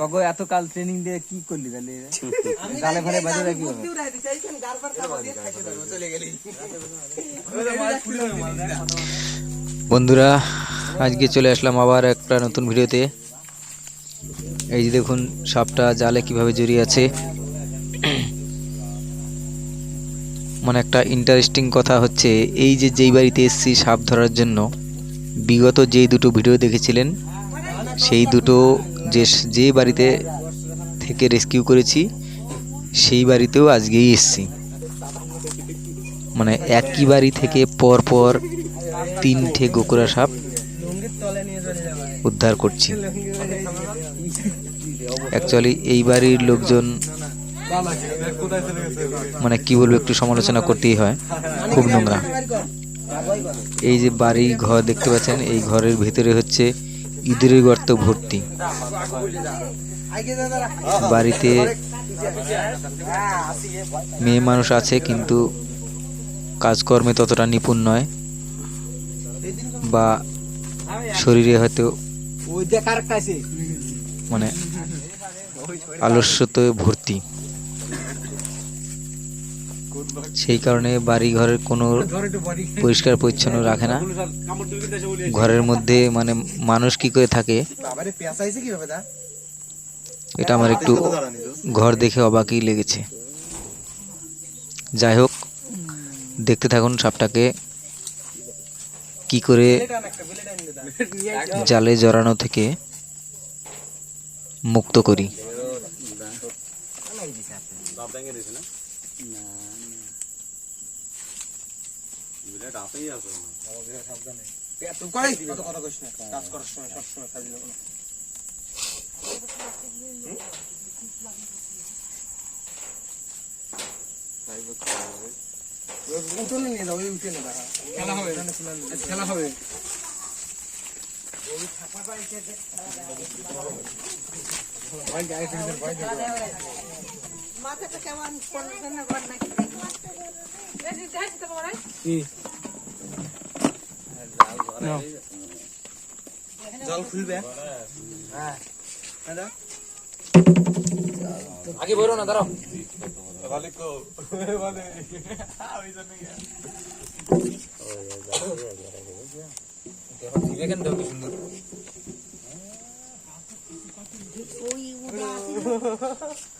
তবে এত কাল ট্রেনিং দিয়ে কি করলি তাহলে? গালে ফালে বাজে রাখি বন্ধুরা আজকে চলে আসলাম আবার একটা নতুন ভিডিওতে। এই যে দেখুন সাপটা জালে কীভাবে জড়িয়ে আছে। মানে একটা ইন্টারেস্টিং কথা হচ্ছে এই যে যেই বাড়িতে এসছি সাপ ধরার জন্য বিগত যেই দুটো ভিডিও দেখেছিলেন সেই দুটো যে যে বাড়িতে থেকে রেস্কিউ করেছি, সেই বাড়িতেও আজকেই এসছি। মানে একই বাড়ি থেকে পর পর তিনটে গোকুরা সাপ উদ্ধার করছি। অ্যাকচুয়ালি এই বাড়ির লোকজন মানে কি বলব, একটু সমালোচনা করতেই হয়। খুব নোংরা। এই যে বাড়ি ঘর দেখতে পাচ্ছেন, এই ঘরের ভিতরে হচ্ছে ইঁদুরের গর্ত ভর্তি। বাড়িতে মেয়ে মানুষ আছে, কিন্তু কাজকর্মে ততটা নিপুণ নয় বা শরীরে হয়তো মানে আলস্যতে ভর্তি। সেই কারণে বাড়ি ঘরের কোনো পরিষ্কার, পরিচ্ছন্ন রাখে না। ঘরের মধ্যে মানে মানুষ কি করে থাকে? এটা আমার একটু ঘর দেখে অবাকই লেগেছে। যাই হোক, দেখতে থাকুন সাপটাকে। কি করে জালে জড়ানো থেকে মুক্ত করি। খেলা হবে। মাথাটা কেমন পড়াশোনা কর নাকি জল খুলবে আগে বলো না ফিরে কাউস আছে কার বল দেখা দে হ্যাঁ কিরা বুঝি কিরা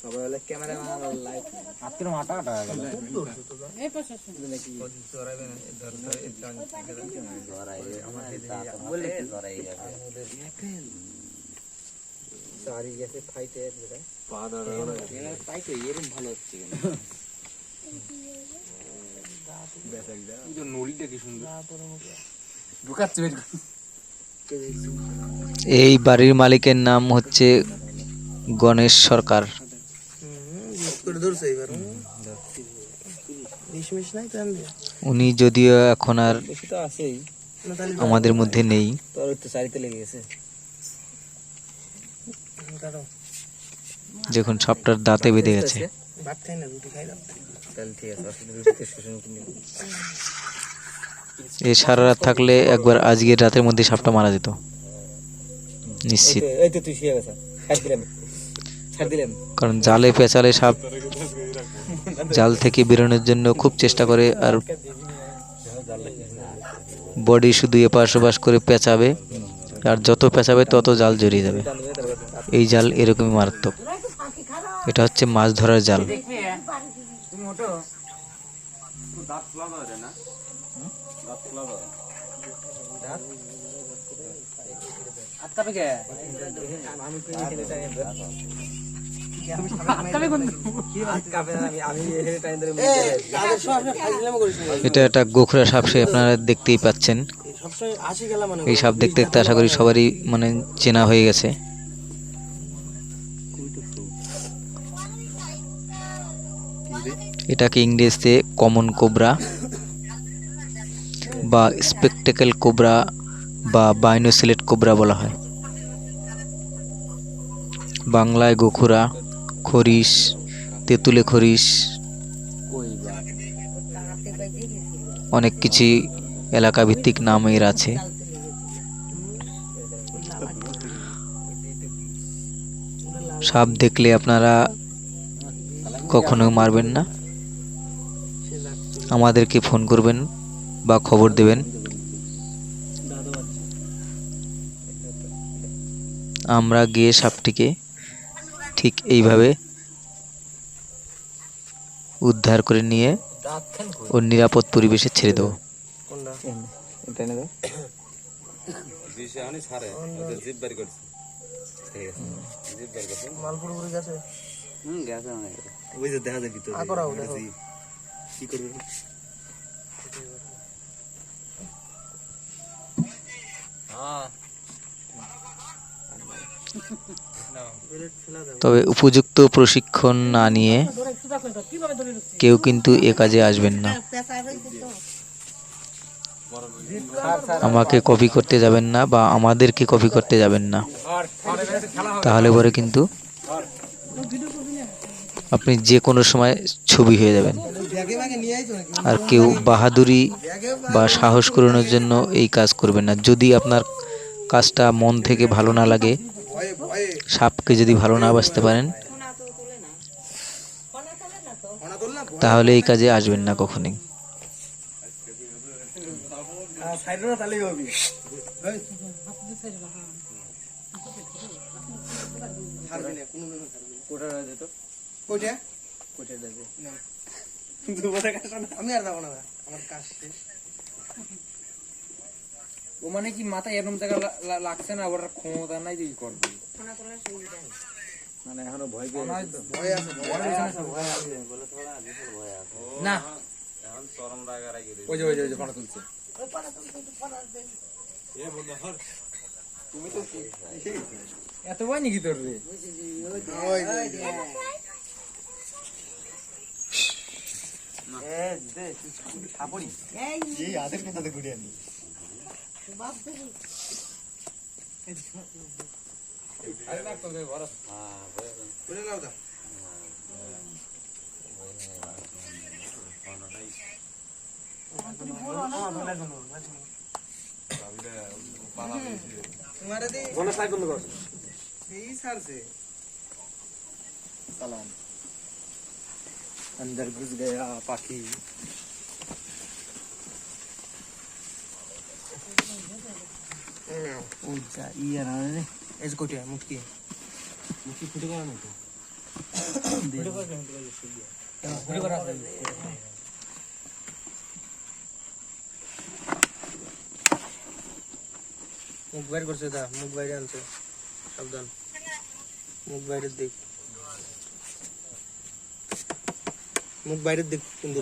সবাই হলে ক্যামেরা লাইট হাতের মাথা কাটা গেল। এই ধর ধর এই ধর আমার বলে জড়াই যাবে সারি গেছে ফাইটে যেটা পা ধরে ফাইটে এরকম ভালো হচ্ছে কেন নড়িটা কি সুন্দর ঢুকাচ্ছে এই বাড়ির মালিকের নাম হচ্ছে গণেশ সরকার। উনি যদিও এখন আর আমাদের মধ্যে নেই। যখন সবটার দাঁতে বেঁধে গেছে। ভাত এ সারা রাত থাকলে একবার আজকের রাতের মধ্যে সাপটা মারা যেত। নিশ্চিত। কারণ জালে পেঁচালে সাপ জাল থেকে বেরোনোর জন্য খুব চেষ্টা করে আর বডি শুধু এপাশ ওপাশ করে পেঁচাবে। আর যত পেঁচাবে তত জাল জড়িয়ে যাবে। এই জাল এরকমই মারাত্মক। এটা হচ্ছে মাছ ধরার জাল। আটকাবে কে? আমি এটা একটা গোখরা সাপ সে আপনারা দেখতেই পাচ্ছেন। এই সাপ দেখতে দেখতে আশা করি সবারই মানে চেনা হয়ে গেছে। এটাকে ইংরেজিতে কমন কোবরা বা স্পেকটেকেল কোবরা বা বাইনোসিলেট কোবরা বলা হয়। বাংলায় গোখুরা। খরিস তেঁতুলে খরিস অনেক কিছু এলাকা ভিত্তিক নাম এর আছে। সাপ দেখলে আপনারা কখনো মারবেন না। আমাদেরকে ফোন করবেন বা খবর দেবেন। আমরা গিয়ে সাপটিকে ঠিক এইভাবে উদ্ধার করে নিয়ে ও নিরাপদ পরিবেশে ছেড়ে দেবো। কোনটা? তবে উপযুক্ত প্রশিক্ষণ না নিয়ে কেউ কিন্তু এ কাজে আসবেন না। আমাকে কপি করতে যাবেন না বা আমাদেরকে কপি করতে যাবেন না। তাহলে পরে কিন্তু আপনি যে কোনো সময় ছবি হয়ে যাবেন। আর কেউ বাহাদুরি বা সাহস করানোর জন্য এই কাজ করবেন না। যদি আপনার কাজটা মন থেকে ভালো না লাগে সাপকে যদি ভালো না বাঁচতে পারেন তাহলে এই কাজে আসবেন না কখনই। আমি আর যাব না আমার কাজ শেষ। ও মানে কি মাথায় এরকম জায়গা লাগছে না? ওর ক্ষমতা নাই যে করবে? মানে এখনও ভয় পেয়ে মনে হয় ভয় আছে ভয় না। ওই যে ওই যে ওই যে ফটো তুলছে। এত ভয় নাকি তোর রে? ওই যে এই এই হাতের কথাতে ঘুরে আনি। বাপ দেখি করে নাও now. Oh, that year, na? Is go to mukti. Mukti put it on it. Put it on it. Put it on it. মুখ বাইর করছে তা মুখ বাইরে আনছে সাবধান মুখ বাইরের দিক মুখ বাইরের দিক কিন্তু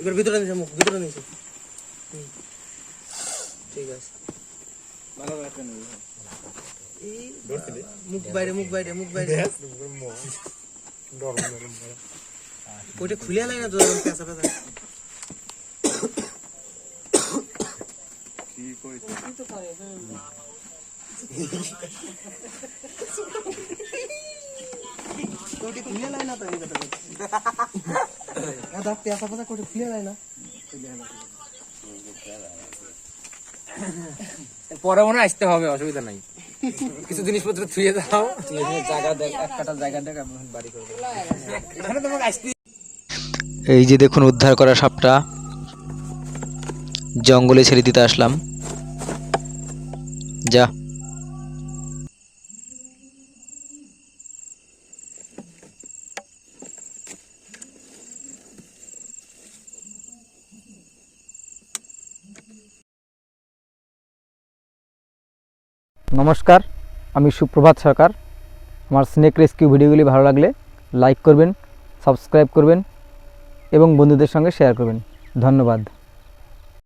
এবার ভিতরে নিয়েছে মুখ ভিতরে নিয়েছে ঠিক আছে মুখ বাইরে মুখ বাইরে মুখ বাইরে। ওইটা খুলে লাই না তো পেঁচা পেঁচা? কোটি খুলে লাই না তো এই কথা দাদা পেঁচা পেঁচা কোটি খুলে লাই না। পরে মনে আসতে হবে, অসুবিধা নাই। কিছু জিনিসপত্র থুয়ে দাও। জায়গা দেখ, এক কাটা জায়গা দেখ বাড়ি করব। এখানে তোমাকে আসতে এই যে দেখুন, উদ্ধার করা সাপটা। জঙ্গলে ছেড়ে দিতে আসলাম। যা। নমস্কার, আমি সুপ্রভাত সরকার। আমার স্নেক রেস্কিউ ভিডিওগুলি ভালো লাগলে লাইক করবেন সাবস্ক্রাইব করবেন এবং বন্ধুদের সঙ্গে শেয়ার করবেন। ধন্যবাদ।